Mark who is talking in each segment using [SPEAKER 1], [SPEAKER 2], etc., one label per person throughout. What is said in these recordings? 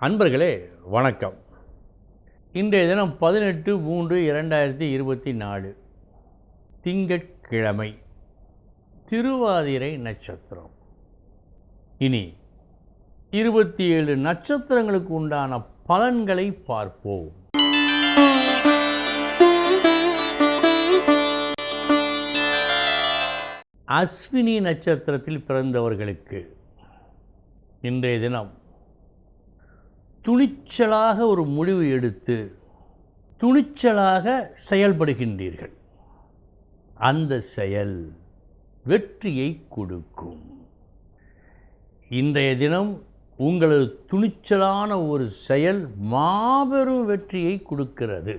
[SPEAKER 1] அன்பர்களே வணக்கம். இன்றைய தினம் பதினெட்டு மூன்று இரண்டாயிரத்தி இருபத்தி நாலு. திங்கட்கிழமை திருவாதிரை நட்சத்திரம். இனி இருபத்தி ஏழு நட்சத்திரங்களுக்கு உண்டான பலன்களை பார்ப்போம். அஸ்வினி நட்சத்திரத்தில் பிறந்தவர்களுக்கு இன்றைய தினம் துணிச்சலாக ஒரு முடிவு எடுத்து துணிச்சலாக செயல்படுகின்றீர்கள். அந்த செயல் வெற்றியை கொடுக்கும். இன்றைய தினம் உங்களது துணிச்சலான ஒரு செயல் மாபெரும் வெற்றியை கொடுக்கிறது.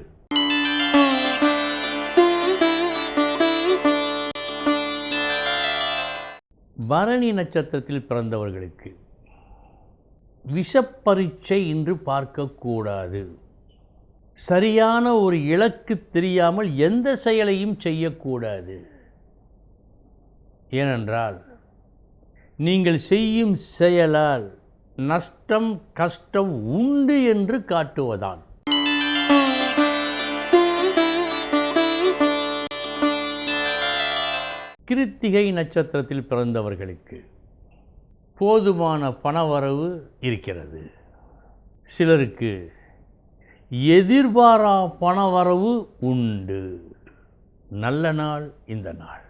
[SPEAKER 1] பரணி நட்சத்திரத்தில் பிறந்தவர்களுக்கு விஷப்பரீட்சை இன்று பார்க்கக்கூடாது. சரியான ஒரு இலக்கு தெரியாமல் எந்த செயலையும் செய்யக்கூடாது. ஏனென்றால் நீங்கள் செய்யும் செயலால் நஷ்டம் கஷ்டம் உண்டு என்று காட்டுவதான். கிருத்திகை நட்சத்திரத்தில் பிறந்தவர்களுக்கு போதுமான பணவரவு இருக்கிறது. சிலருக்கு எதிர்பாரா பணவரவு உண்டு. நல்ல நாள் இந்த நாள்.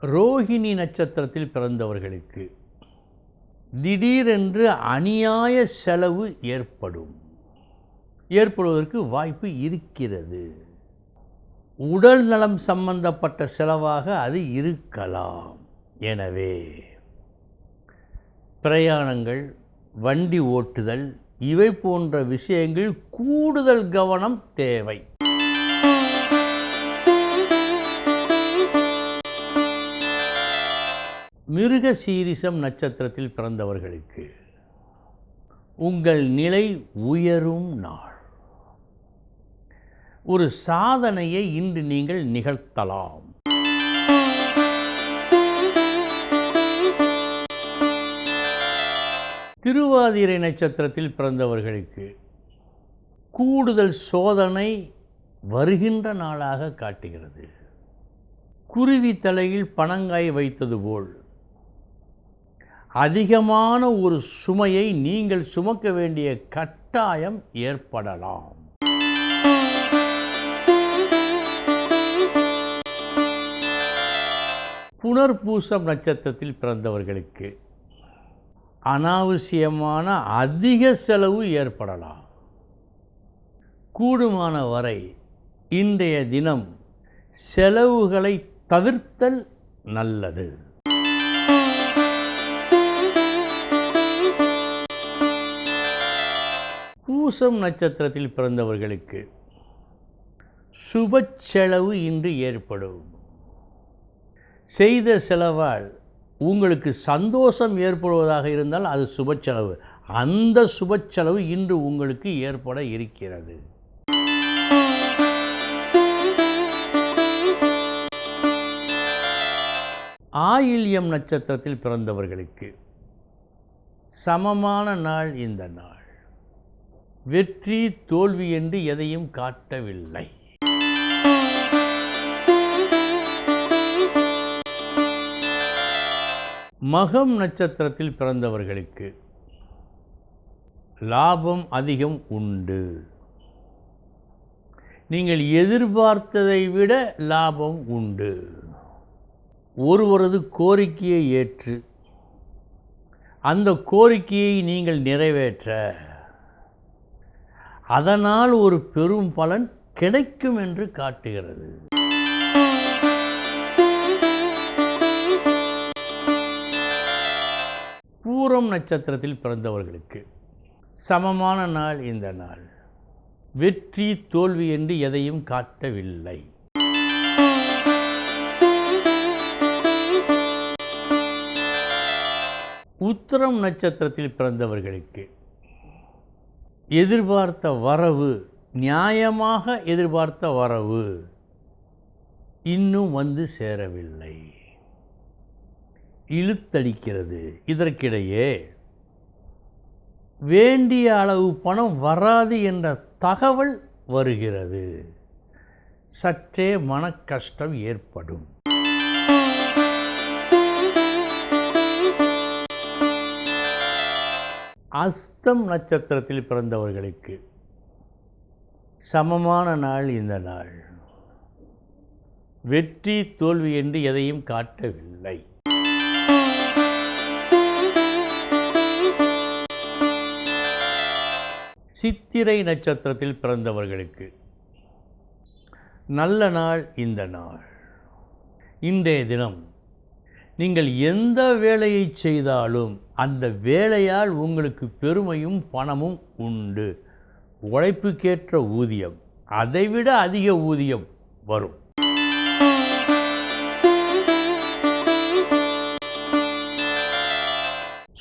[SPEAKER 1] ரோஹிணி நட்சத்திரத்தில் பிறந்தவர்களுக்கு திடீரென்று அநியாய செலவு ஏற்படும். ஏற்படுவதற்கு வாய்ப்பு இருக்கிறது. உடல் நலம் சம்பந்தப்பட்ட செலவாக அது இருக்கலாம். எனவே பிரயாணங்கள் வண்டி ஓட்டுதல் இவை போன்ற விஷயங்கள் கூடுதல் கவனம் தேவை. மிருக சீரிசம் நட்சத்திரத்தில் பிறந்தவர்களுக்கு உங்கள் நிலை உயரும் நாள். ஒரு சாதனையை இன்று நீங்கள் நிகழ்த்தலாம். திருவாதிரை நட்சத்திரத்தில் பிறந்தவர்களுக்கு கூடுதல் சோதனை வருகின்ற நாளாக காட்டுகிறது. குருவி தலையில் பணங்காய் வைத்தது போல். அதிகமான ஒரு சுமையை நீங்கள் சுமக்க வேண்டிய கட்டாயம் ஏற்படலாம். புனர்பூசம் நட்சத்திரத்தில் பிறந்தவர்களுக்கு அனாவசியமான அதிக செலவு ஏற்படலாம். கூடுமான வரை இன்றைய தினம் செலவுகளை தவிர்த்தல் நல்லது. பூசம் நட்சத்திரத்தில் பிறந்தவர்களுக்கு சுப செலவு இன்று ஏற்படும். செய்த செலவால் உங்களுக்கு சந்தோஷம் ஏற்படுவதாக இருந்தால் அது சுப செலவு. அந்த சுப செலவு இன்று உங்களுக்கு ஏற்பட இருக்கிறது. ஆயில்யம் நட்சத்திரத்தில் பிறந்தவர்களுக்கு சமமான நாள் இந்த நாள். வெற்றி தோல்வி என்று எதையும் காட்டவில்லை. மகம் நட்சத்திரத்தில் பிறந்தவர்களுக்கு லாபம் அதிகம் உண்டு. நீங்கள் எதிர்பார்த்ததை விட லாபம் உண்டு. ஒருவரது கோரிக்கையை ஏற்று அந்த கோரிக்கையை நீங்கள் நிறைவேற்ற அதனால் ஒரு பெரும் பலன் கிடைக்கும் என்று காட்டுகிறது. பூரம் நட்சத்திரத்தில் பிறந்தவர்களுக்கு சமமான நாள் இந்த நாள். வெற்றி தோல்வி என்று எதையும் காட்டவில்லை. உத்திரம் நட்சத்திரத்தில் பிறந்தவர்களுக்கு எதிர்பார்த்த வரவு நியாயமாக எதிர்பார்த்த வரவு இன்னும் வந்து சேரவில்லை. இழுத்தடிக்கிறது. இதற்கிடையே வேண்டிய அளவு பணம் வராது என்ற தகவல் வருகிறது. சற்றே மனக்கஷ்டம் ஏற்படும். அஸ்தம் நட்சத்திரத்தில் பிறந்தவர்களுக்கு சமமான நாள் இந்த நாள். வெற்றி தோல்வி என்று எதையும் காட்டவில்லை. சித்திரை நட்சத்திரத்தில் பிறந்தவர்களுக்கு. நல்ல நாள் இந்த நாள். இன்றைய தினம் நீங்கள் எந்த வேலையை செய்தாலும் அந்த வேலையால் உங்களுக்கு பெருமையும் பணமும் உண்டு. உழைப்புக்கேற்ற ஊதியம் அதைவிட அதிக ஊதியம் வரும்.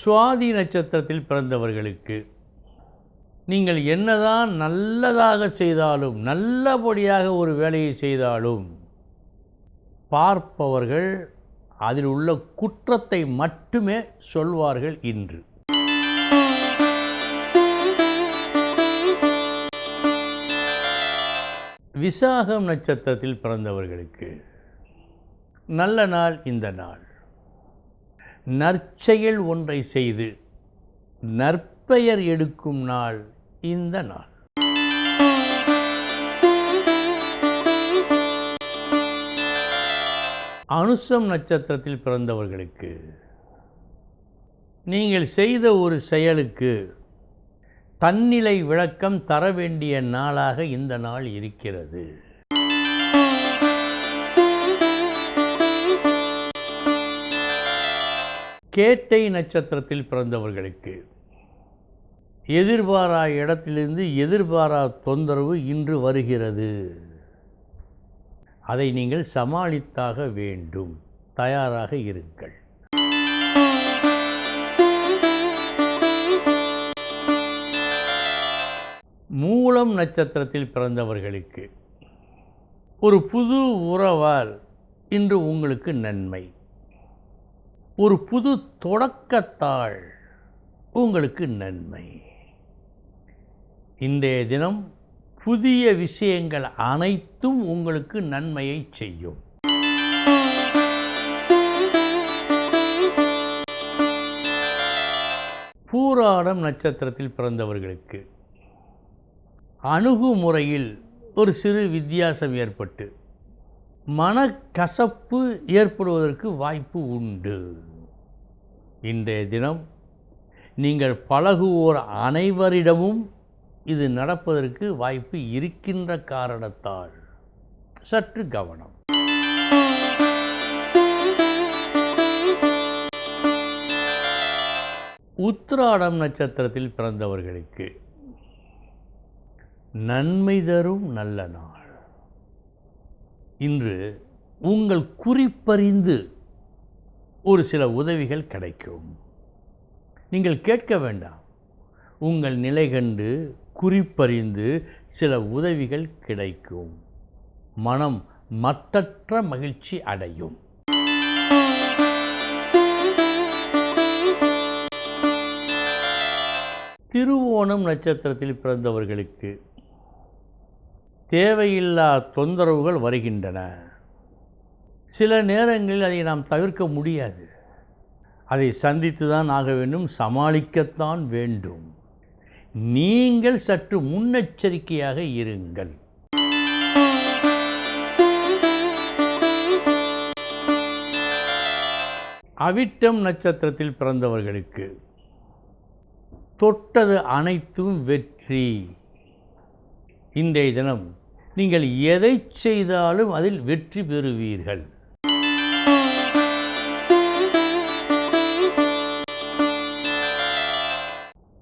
[SPEAKER 1] சுவாதி நட்சத்திரத்தில் பிறந்தவர்களுக்கு நீங்கள் என்னதான் நல்லதாக செய்தாலும் நல்லபடியாக ஒரு வேலையை செய்தாலும் பார்ப்பவர்கள் அதில் உள்ள குற்றத்தை மட்டுமே சொல்வார்கள் இன்று. விசாகம் நட்சத்திரத்தில் பிறந்தவர்களுக்கு நல்ல நாள் இந்த நாள். நற்செயல் ஒன்றை செய்து நற்பெயர் எடுக்கும் நாள் இந்த நாள். அனுசம் நட்சத்திரத்தில் பிறந்தவர்களுக்கு நீங்கள் செய்த ஒரு செயலுக்கு தன்னிலை விளக்கம் தர வேண்டிய நாளாக இந்த நாள் இருக்கிறது. கேட்டை நட்சத்திரத்தில் பிறந்தவர்களுக்கு எதிர்பாரா இடத்திலிருந்து எதிர்பாரா தொந்தரவு இன்று வருகிறது. அதை நீங்கள் சமாளித்தாக வேண்டும். தயாராக இருங்கள். மூலம் நட்சத்திரத்தில் பிறந்தவர்களுக்கு. ஒரு புது உறவால் இன்று உங்களுக்கு நன்மை. ஒரு புது தொடக்கத்தாள் உங்களுக்கு நன்மை. இன்றைய தினம் புதிய விஷயங்கள் அனைத்தும் உங்களுக்கு நன்மையை செய்யும். பூராடம் நட்சத்திரத்தில் பிறந்தவர்களுக்கு அணுகுமுறையில் ஒரு சிறு வித்தியாசம் ஏற்பட்டு மனக்கசப்பு ஏற்படுவதற்கு வாய்ப்பு உண்டு. இன்றைய தினம் நீங்கள் பழகுவோர் அனைவரிடமும் இது நடப்பதற்கு வாய்ப்பு இருக்கின்ற காரணத்தால் சற்று கவனம். உத்திராடம் நட்சத்திரத்தில் பிறந்தவர்களுக்கு நன்மை தரும் நல்ல நாள். இன்று உங்கள் குறிப்பறிந்து ஒரு சில உதவிகள் கிடைக்கும். நீங்கள் கேட்க வேண்டாம். உங்கள் நிலை கண்டு குறிப்பறிந்து சில உதவிகள் கிடைக்கும். மனம் மற்றற்ற மகிழ்ச்சி அடையும். திருவோணம் நட்சத்திரத்தில் பிறந்தவர்களுக்கு தேவையில்லா தொந்தரவுகள் வருகின்றன. சில நேரங்களில் அதை நாம் தவிர்க்க முடியாது. அதை சந்தித்து தான் ஆக வேண்டும் சமாளிக்கத்தான் வேண்டும். நீங்கள் சற்று முன்னெச்சரிக்கையாக இருங்கள். அவிட்டம் நட்சத்திரத்தில் பிறந்தவர்களுக்கு தொட்டது அனைத்தும் வெற்றி. இன்றைய தினம் நீங்கள் எதை செய்தாலும் அதில் வெற்றி பெறுவீர்கள்.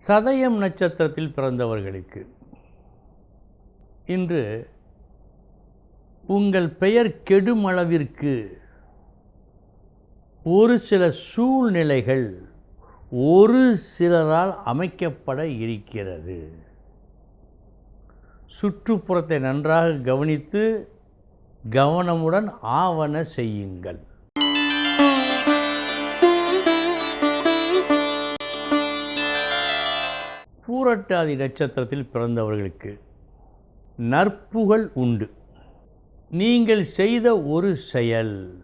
[SPEAKER 1] சதயம் நட்சத்திரத்தில் பிறந்தவர்களுக்கு. இன்று உங்கள் பெயர் கெடுமளவிற்கு ஒரு சில சூழ்நிலைகள் ஒரு சிலரால் அமைக்கப்பட இருக்கிறது. சுற்றுப்புறத்தை நன்றாக கவனித்து கவனமுடன் ஆவண செய்யுங்கள். பூரட்டாதி நட்சத்திரத்தில் பிறந்தவர்களுக்கு நற்புகழ் உண்டு. நீங்கள் செய்த ஒரு செயல்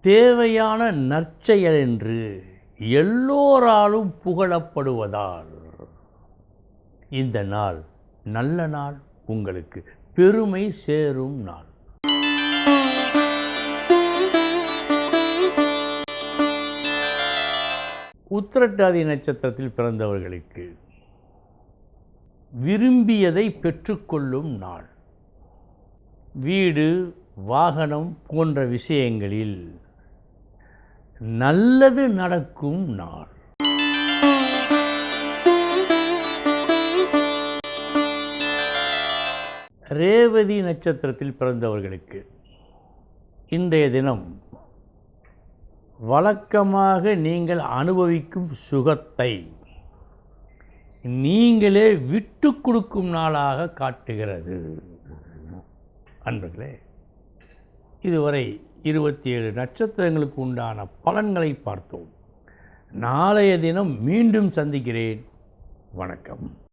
[SPEAKER 1] தேவையான நற்செயல் என்று எல்லோராலும் புகழப்படுவதால். இந்த நாள் நல்ல நாள் உங்களுக்கு. பெருமை சேரும் நாள். உத்திரட்டாதி நட்சத்திரத்தில் பிறந்தவர்களுக்கு விரும்பியதை பெற்றுக்கொள்ளும் நாள். வீடு வாகனம் போன்ற விஷயங்களில் நல்லது நடக்கும் நாள். ரேவதி நட்சத்திரத்தில் பிறந்தவர்களுக்கு இன்றைய தினம் வழக்கமாக நீங்கள் அனுபவிக்கும் சுகத்தை நீங்களே விட்டு கொடுக்கும் நாளாக காட்டுகிறது. அன்பர்களே இதுவரை இருபத்தி ஏழு நட்சத்திரங்களுக்கு உண்டான பலன்களை பார்த்தோம். நாளைய தினம் மீண்டும் சந்திக்கிறேன். வணக்கம்.